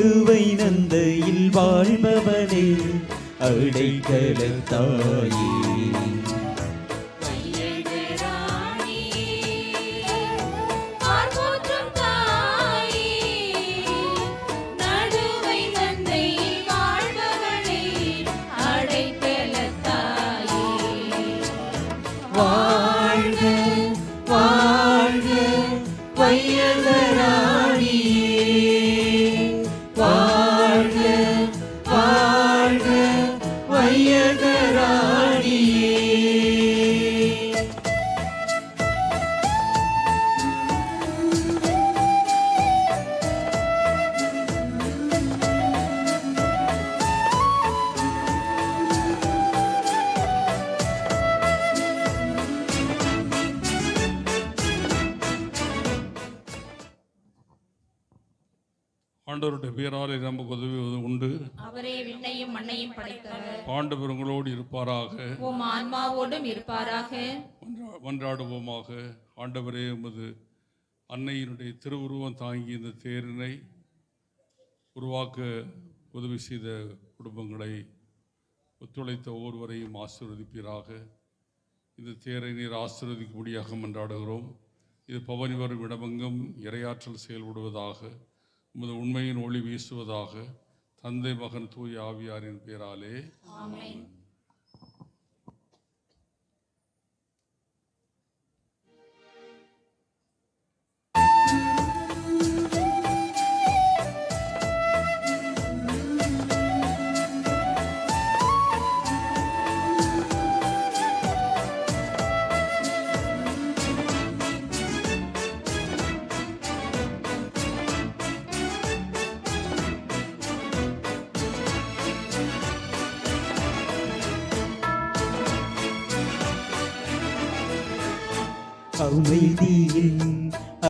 கிறிஸ்துவை நந்தையில் வாழ்பவனே அடைக்கல தாயே வாழ்க வையக. ஆண்டவருடைய பேராலே நமக்கு உதவுவது உண்டு. அவரே விண்ணையும் மண்ணையும் படைத்தவர். ஆண்டவர் உங்களோடு இருப்பாராக. உம் ஆன்மாவோடும் இருப்பாராக. மன்றா- மன்றாடுவோமாக ஆண்டவரே உமது அன்னையினுடைய திருவுருவம் தாங்கி இந்த தேரினை உருவாக்க உதவி செய்த குடும்பங்களை ஒத்துழைத்த ஒவ்வொருவரையும் ஆசீர்வதிப்பீராக. இந்த தேரை நீர் ஆசீர்வதிக்கும்படியாக மன்றாடுகிறோம். இது பவனி வரும் இடமெங்கும் இரையாற்றல் செயல்படுவதாக உமது உண்மையின் ஒளி வீசுவதாக தந்தை மகன் தூய் ஆவியாரின் பேராலே. ஆமென் அமைதியின்